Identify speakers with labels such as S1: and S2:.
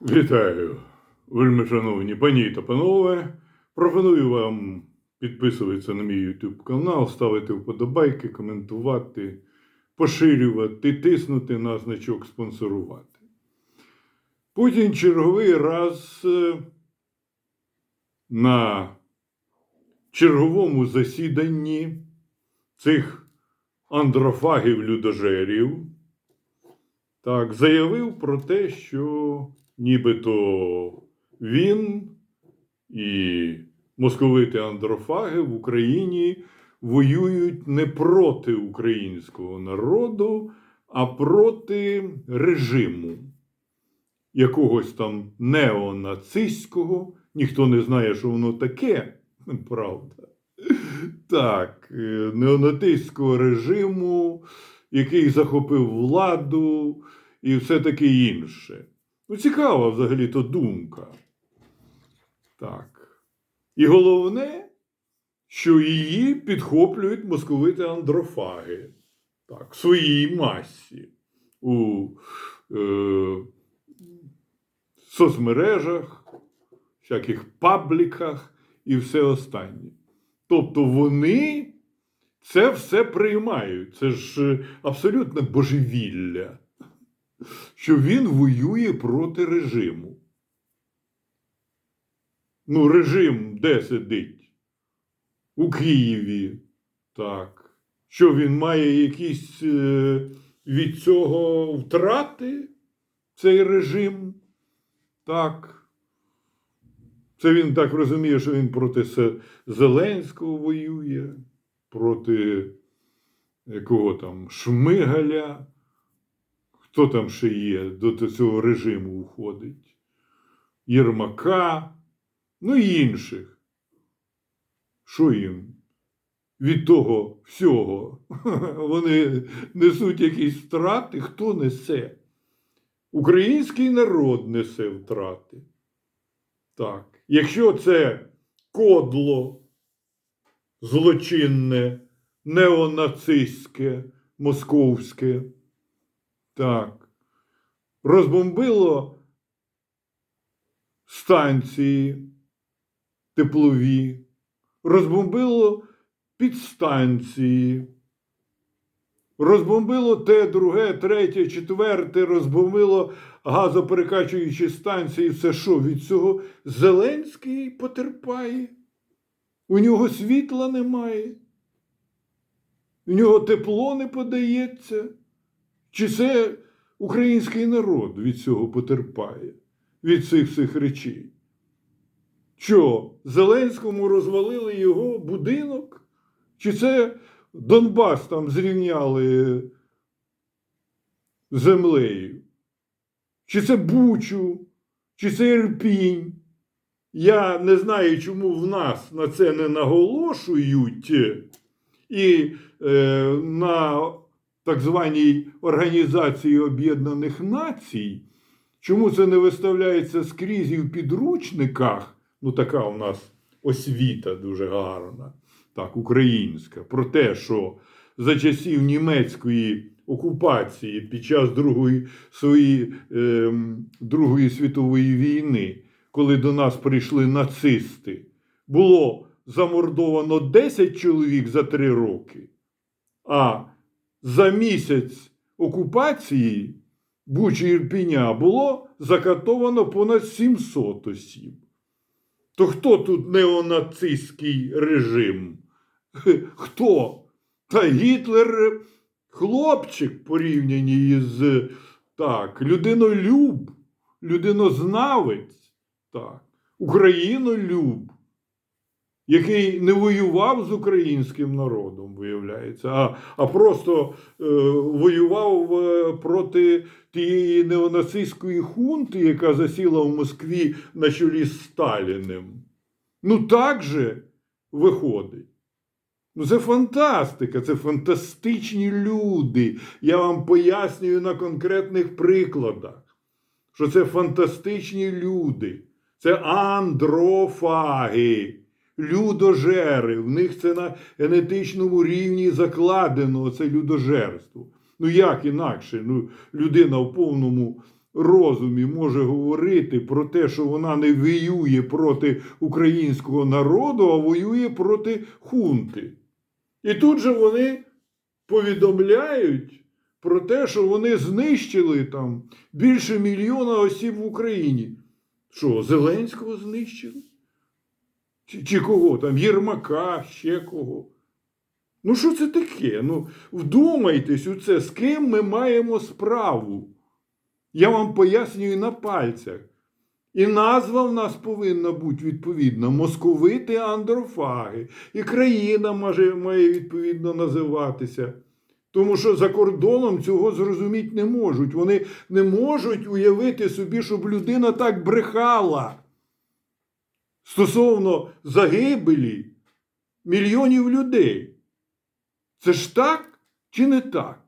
S1: Вітаю, вельми шановні пані та панове. Пропоную вам підписуватися на мій YouTube канал, ставити вподобайки, коментувати, поширювати, тиснути на значок спонсорувати. Путін черговий раз е, на черговому засіданні цих андрофагів-людожерів так, заявив про те, що нібито він і московити андрофаги в Україні воюють не проти українського народу, а проти режиму якогось там неонацистського. Ніхто не знає, що воно таке, правда. Так, е, неонацистського режиму, який захопив владу і все таке інше. Ну, цікава взагалі-то думка. Так. І головне, що її підхоплюють московити андрофаги. Так, в своїй масі. У е, соцмережах, всяких пабліках і все останнє. Тобто вони це все приймають. Це ж е, абсолютне божевілля, що він воює проти режиму. Ну, режим де сидить? У Києві. Так. Що він має якісь е, від цього втрати, цей режим? Так. Це він так розуміє, що він проти Зеленського воює, проти якого там Шмигаля. Хто там ще є, до цього режиму входить? Єрмака, ну і інших. Що їм? Від того всього вони несуть якісь втрати, хто несе? Український народ несе втрати. Так. Якщо це кодло злочинне, неонацистське, московське, так, розбомбило станції теплові, розбомбило підстанції, розбомбило те, друге, третє, четверте, розбомбило газоперекачуючі станції. Це що, від цього Зеленський потерпає? У нього світла немає. У нього тепло не подається. Чи це український народ від цього потерпає, від цих всіх речей? Що, Зеленському розвалили його будинок? Чи це Донбас там зрівняли землею? Чи це Бучу, чи це Ірпінь? Я не знаю, чому в нас на це не наголошують. І е, на так званій Організації Об'єднаних Націй, чому це не виставляється скрізь і в підручниках? Ну, така у нас освіта дуже гарна, так, українська, про те, що за часів німецької окупації під час Другої, свої, е, Другої світової війни, коли до нас прийшли нацисти, було замордовано 10 чоловік за 3 роки, а за місяць окупації Бучі Ірпіня було закатовано понад 700 осіб. То хто тут неонацистський режим? Хто? Та Гітлер хлопчик порівняні із так, людинолюб, людинознавець, так, українолюб, який не воював з українським народом, виявляється, а, а просто е, воював е, проти тієї неонацистської хунти, яка засіла в Москві на чолі з Сталіним. Ну так же виходить. Ну, це фантастика, це фантастичні люди. Я вам пояснюю на конкретних прикладах, що це фантастичні люди, це андрофаги, людожери. В них це на генетичному рівні закладено це людожерство. Ну як інакше? Ну, людина в повному розумі може говорити про те, що вона не воює проти українського народу, а воює проти хунти. І тут же вони повідомляють про те, що вони знищили там більше мільйона осіб в Україні. Що, Зеленського знищили? Чи, чи кого там? Єрмака, ще кого? Ну, що це таке? Ну, вдумайтесь у це, з ким ми маємо справу. Я вам пояснюю на пальцях. І назва в нас повинна бути відповідна московити андрофаги. І країна може, має відповідно називатися. Тому що за кордоном цього зрозуміти не можуть. Вони не можуть уявити собі, щоб людина так брехала стосовно загибелі мільйонів людей. Це ж так чи не так?